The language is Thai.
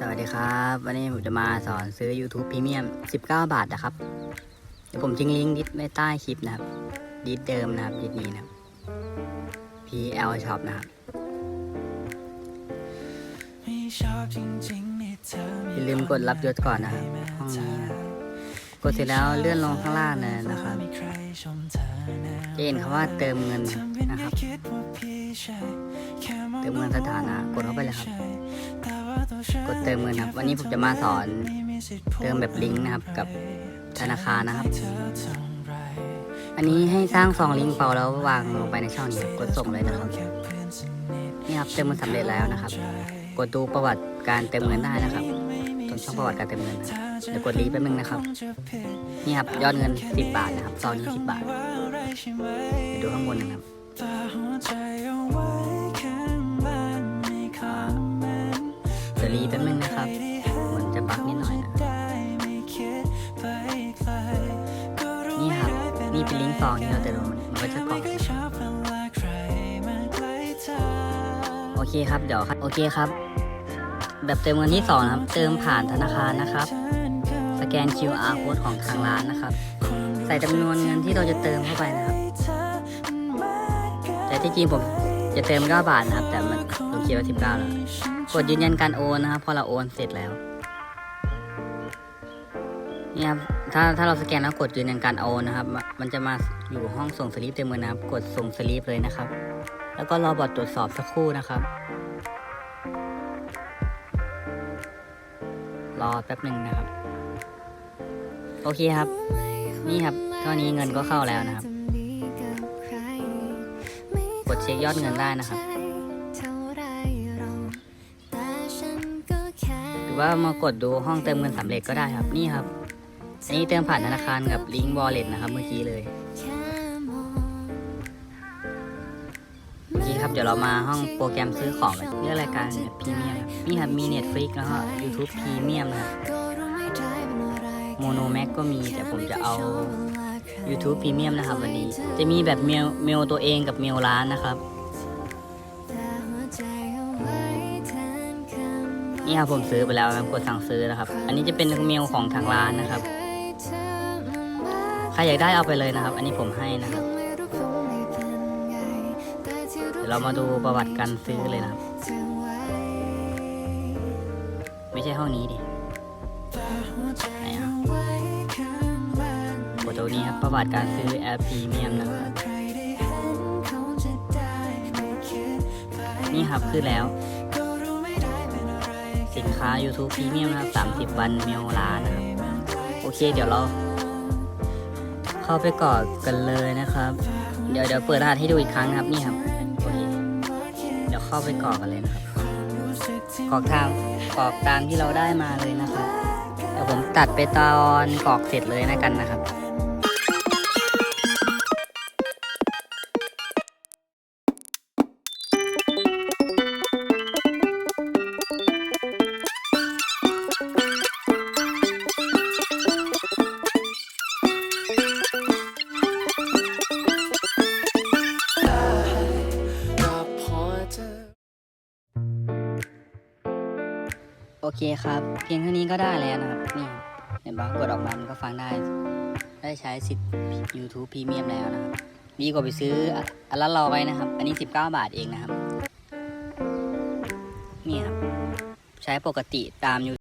สวัสดีครับ วันนี้ผมจะมาสอนซื้อ YouTube Premium 19 บาทนะครับ เดี๋ยวผมทิ้งลิงก์ดิสไว้ใต้คลิปนะครับดิสเดิมนะครับดิสนี้นะครับ PL Shop นะครับอย่าลืมกดรับยศก่อนนะครับห้องนี้นะครับกดเสร็จแล้วเลื่อนลงข้างล่างเลยนะครับจะเห็นคำว่าเติมเงินนะครับ เติมเงินสถานะกดเข้าไปเลยครับ กดเติมเงินครับ วันนี้ผมจะมาสอนเติมแบบลิงก์นะครับกับธนาคารนะครับ อันนี้ให้สร้างซองลิงก์เปาแล้ววางลงไปในช่องนี้กดส่งเลยนะครับนี่ครับเติมเงินสำเร็จแล้วนะครับ กดดูประวัติการเติมเงินได้นะครับตรงช่องประวัติการเติมเงินเดี๋ยวกดรีแป๊บนึงนะครับนี่ครับยอดเงิน 10 บาทนะครับซองนี้10บาทดูข้างบนนะครับ เดี๋ยวรีแป๊บนึงนะครับเหมือนจะบักนิดหน่อยนะ นี่ครับ นี่เป็นลิงก์ซองที่เราเติมมันมันก็จะกรอกโอเคครับ เดี๋ยวครับ โอเคครับ แบบเติมเงินที่สองนะครับ เติมผ่านธนาคารนะครับ สแกน QR code ของทางร้านนะครับ ใส่จำนวนเงินที่เราจะเติมเข้าไปนะครับ แต่ที่จริงผมจะเติม 9 บาทนะครับ แต่มันผมเขียนว่า19แล้ว กดยืนยันการโอนนะครับพอเราโอนเสร็จแล้วนี่ครับถ้าถ้าเราสแกนแล้วกดยืนยันการโอนนะครับ มันจะมาอยู่ห้องส่งสลิปเต็มเงินนะครับ กดส่งสลิปเลยนะครับ แล้วก็รอบอทตรวจสอบสักครู่นะครับ รอแป๊บหนึ่งนะครับ โอเคครับ นี่ครับเท่านี้เงินก็เข้าแล้วนะครับ กดเช็คยอดเงินได้นะครับ ว่ามากดดูห้องเติมเงินสำเร็จก็ได้ครับนี่ครับอันนี้เติมผ่านธนาคารกับลิงก์วอลเล็ตนะครับเมื่อกี้เลยโอเคครับเดี๋ยวเรามาห้องโปรแกรมซื้อของกันเลือกรายการพรีเมียมนี่ครับมี Netflix แล้วก็ YouTube พรีเมียมนะครับโมโนแม็กก็มีแต่ผมจะเอา YouTube พรีเมียมนะครับวันนี้ จะมีแบบเมลเมลตัวเองกับเมลร้านนะครับ นี่ครับผมซื้อไปแล้วครับกดสั่งซื้อนะครับ อันนี้จะเป็นเมลของทางร้านนะครับ ใครอยากได้เอาไปเลยนะครับ อันนี้ผมให้นะครับเดี๋ยวเรามาดูประวัติการซื้อเลยนะครับ ไม่ใช่ห้องนี้ดิไหนอะกดตรงนี้ครับประวัติการซื้อแอปพรีเมียมนะครับนี่ครับขึ้นแล้ว สินค้า YouTube พรีเมียมนะครับ30 วันเมลร้านนะครับ โอเคเดี๋ยวเรา เข้าไปกรอกกันเลยนะครับ เดี๋ยวเดี๋ยวเปิดรหัสให้ดูอีกครั้งนะครับนี่ครับโอเคเดี๋ยวเข้าไปกรอกกันเลยนะครับกรอกทางกรอกตามที่เราได้มาเลยนะครับ เดี๋ยวผมตัดไปตอนกรอกเสร็จเลยนะกันนะครับ อเคครับ เพียงเท่านี้ก็ได้แล้วนะครับ นี่เห็นปะกดออกมามันก็ฟังได้ ได้ใช้สิทธิ์ YouTube Premium แล้วนะครับ ดีกว่าไปซื้ออันละรอไว้นะครับ อันนี้ 19 บาทเองนะครับ นี่ครับ ใช้ปกติตาม YouTube